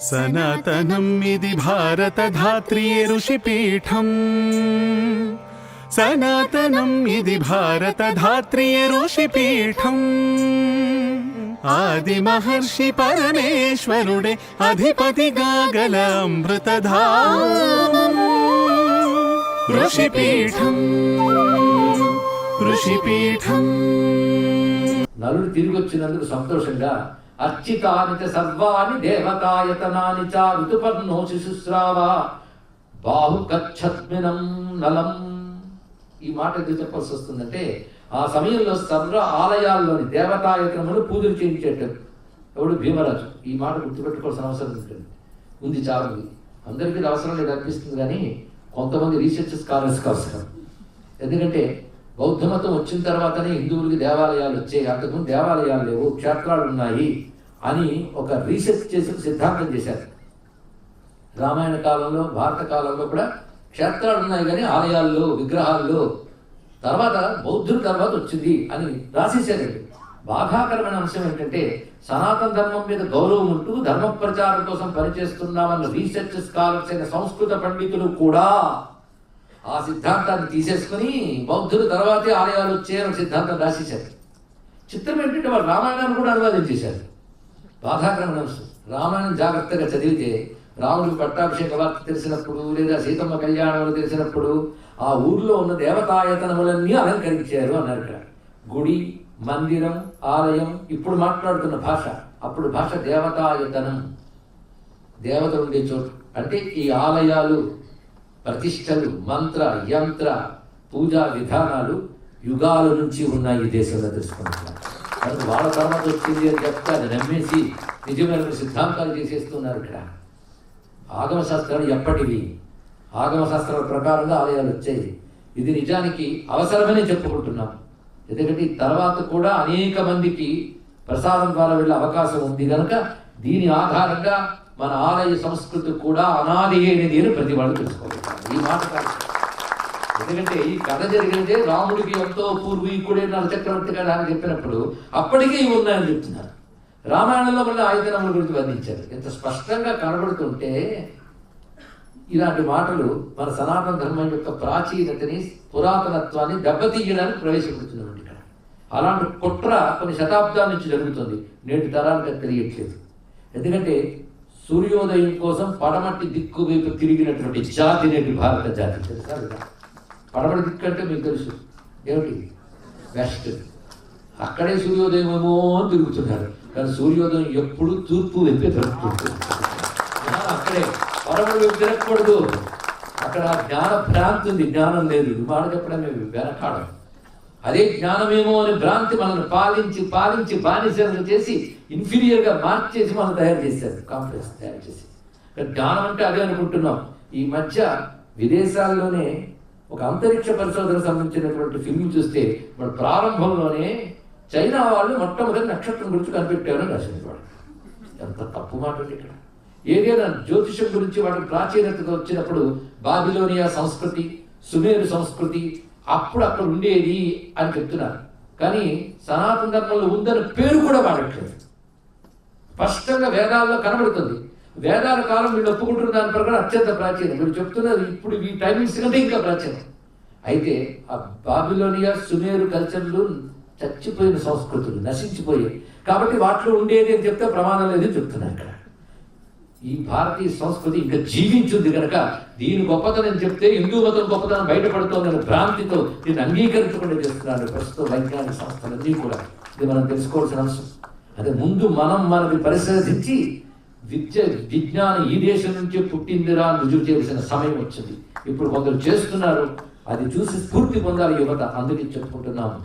సనాతనం ఇది భారత ధాత్రియే ఋషిపీఠం. సనాతనం ఇది భారత ధాత్రియే ఋషిపీఠం. ఆది మహర్షి పరమేశ్వరుడే అధిపతిగా గల అమృతధామం ఋషిపీఠం ఋషిపీఠం. నలుడు తిరిగి వచ్చినందుకు సంతోషంగా అర్చితాని చ సర్వాణి దేవతాయతనాని చ ఋతుపర్ణో శిశుస్రావ. బాహు కచ్చద్మినం నలం. ఈ మాట ఎందుకు చెప్పాల్సి వస్తుందంటే ఆ సమయంలో సర్వ ఆలయాల్లోని దేవతాయతనములు పూజలు చేయించేటారు ఎవడు భీమరాజు? ఈ మాట గుర్తుపెట్టుకోవాల్సిన అవసరం ఉంటుంది. ఉంది చాలా ఉంది అందరికీ అవసరం లేదు అనిపిస్తుంది కానీ కొంతమంది రీసెర్చ్ స్కాలర్స్కి అవసరం. ఎందుకంటే బౌద్ధ మతం వచ్చిన తర్వాతనే హిందువులకి దేవాలయాలు వచ్చాయి. అంతకుముందు దేవాలయాలు లేవు క్షేత్రాలు ఉన్నాయి అని ఒక రీసెర్చ్ చేసి సిద్ధాంతం చేశారు. రామాయణ కాలంలో భారత కాలంలో కూడా క్షేత్రాలు ఉన్నాయి కానీ ఆలయాల్లో విగ్రహాల్లో. తర్వాత బౌద్ధుల తర్వాత వచ్చింది అని రాసేశారండి బాధాకరమైన అంశం ఏంటంటే సనాతన ధర్మం మీద గౌరవం ఉంటూ ధర్మ ప్రచారం కోసం పనిచేస్తున్నామన్న రీసెర్చ్ స్కాలర్స్ అయిన సంస్కృత పండితులు కూడా ఆ సిద్ధాంతాన్ని తీసేసుకుని బౌద్ధుల తర్వాతే ఆలయాలు వచ్చాయని సిద్ధాంతం రాసేశారు. చిత్రం ఏంటంటే వాళ్ళు రామాయణాన్ని కూడా అనువాదం చేశారు. బాధాకరమైన రామాయణం జాగ్రత్తగా చదివితే రాముడికి పట్టాభిషేక వార్త తెలిసినప్పుడు లేదా సీతమ్మ కళ్యాణం తెలిసినప్పుడు ఆ ఊర్లో ఉన్న దేవతాయతనములన్నీ అలంకరించారు అన్నారు ఇక్కడ. గుడి మందిరం ఆలయం ఇప్పుడు మాట్లాడుతున్న భాష. అప్పుడు భాష దేవతాయతనం. దేవతలు ఉండే చోటు. అంటే ఈ ఆలయాలు ప్రతిష్టలు మంత్ర యంత్ర పూజా విధానాలు యుగాల నుంచి ఉన్నాయి ఈ దేశంలో తెలుసుకుంటున్నారు కనుక వాళ్ళ తర్వాత వచ్చింది అని చెప్తే అది నమ్మేసి నిజమైన సిద్ధాంతాలు చేసేస్తున్నారు ఇక్కడ. ఆగమ శాస్త్రాలు ఎప్పటివి? ఆగమ శాస్త్రాల ప్రకారంగా ఆలయాలు వచ్చాయి. ఇది నిజానికి అవసరమని చెప్పుకుంటున్నాం. ఎందుకంటే తర్వాత కూడా అనేక మందికి ప్రసాదం ద్వారా వెళ్ళే అవకాశం ఉంది. కనుక దీని ఆధారంగా మన ఆలయ సంస్కృతి కూడా అనాది అనేది అని ప్రతి వాళ్ళు తెలుసుకోగలుగుతారు ఈ మాట ఎందుకంటే ఈ కథ జరిగితే రాముడికి ఎంతో పూర్వీకుడే నరచక్రవర్తి గారు అని చెప్పినప్పుడు అప్పటికే ఇవి ఉన్నాయని చెప్తున్నారు. రామాయణంలో మళ్ళీ ఆయుధనముల గురించి వర్ణించారు. ఎంత స్పష్టంగా కనబడుతుంటే ఇలాంటి మాటలు మన సనాతన ధర్మం యొక్క ప్రాచీనతని పురాతనత్వాన్ని దెబ్బతీయడానికి ప్రవేశపెడుతున్నామండి ఇక్కడ అలాంటి కుట్ర కొన్ని శతాబ్దాల నుంచి జరుగుతుంది. నేటి తరానికి తెలియట్లేదు. ఎందుకంటే సూర్యోదయం కోసం పడమటి దిక్కు వైపు తిరిగినటువంటి జాతి నేటి భారత జాతి తెలుసా పడమటి దిక్కు అంటే మీకు తెలుసు. ఏమిటి? వెస్ట్. అక్కడే సూర్యోదయం ఏమో అని తిరుగుతున్నారు. కానీ సూర్యోదయం ఎప్పుడు తూర్పు వైపే తిరుగుతుంది. అక్కడే. పడమటి వైపు తిరగకూడదు. అక్కడ జ్ఞాన భ్రాంతి ఉంది. జ్ఞానం లేదు. మాట చెప్పడమే. వెనకాడం. అదే జ్ఞానమేమో అని భ్రాంతి మనల్ని పాలించి పాలించి బానిసలు చేసి ఇన్ఫీరియర్గా మార్చేసి మనం తయారు చేశారు. కాంప్లెక్స్ తయారు చేసి. జ్ఞానం అంటే అదే అనుకుంటున్నాం. ఈ మధ్య విదేశాల్లోనే ఒక అంతరిక్ష పరిశోధన సంబంధించినటువంటి ఫిల్మ్ చూస్తే మన ప్రారంభంలోనే చైనా వాళ్ళు మొట్టమొదటి నక్షత్రం గురించి కనిపెట్టారని రాసింది వాడు ఎంత తప్పు మాట ఉంది ఇక్కడ. ఏదైనా జ్యోతిషం గురించి వాటి ప్రాచీనత వచ్చినప్పుడు బాబిలోనియా సంస్కృతి సుమేరు సంస్కృతి అప్పుడు అక్కడ ఉండేది అని చెప్తున్నారు. కానీ సనాతన ధర్మంలో ఉందని పేరు కూడా వాడట్లేదు స్పష్టంగా వేదాల్లో కనబడుతుంది. వేదాల కాలం వీళ్ళు ఒప్పుకుంటున్న దాని ప్రకారం అత్యంత ప్రాచీనం. వీళ్ళు చెప్తున్నారు ఇప్పుడు ఈ టైమింగ్స్ కంటే ఇంకా ప్రాచీనం. అయితే ఆ బాబిలోనియా సుమేరు కల్చర్లు చచ్చిపోయిన సంస్కృతులు నశించిపోయాయి. కాబట్టి వాటిలో ఉండేది అని చెప్తే ప్రమాణం లేదని చెప్తున్నారు ఇక్కడ. ఈ భారతీయ సంస్కృతి ఇంకా జీవించింది కనుక దీని గొప్పతనం చెప్తే హిందూ మతం గొప్పతనం బయటపడుతోందనే భ్రాంతితో దీన్ని అంగీకరించకుండా చేస్తున్నారు ప్రస్తుత వైజ్ఞానిక సంస్థలన్నీ కూడా. ఇది మనం తెలుసుకోవాల్సిన అంశం. అదే ముందు మనం మనది పరిశోధించి విద్య విజ్ఞానం ఈ దేశం నుంచే పుట్టిందిరా అని రుజువు చేయాల్సిన సమయం వచ్చింది. ఇప్పుడు కొందరు చేస్తున్నారు అది చూసి స్ఫూర్తి పొందాలి యువత. అందుకే చెప్పుకుంటున్నాము.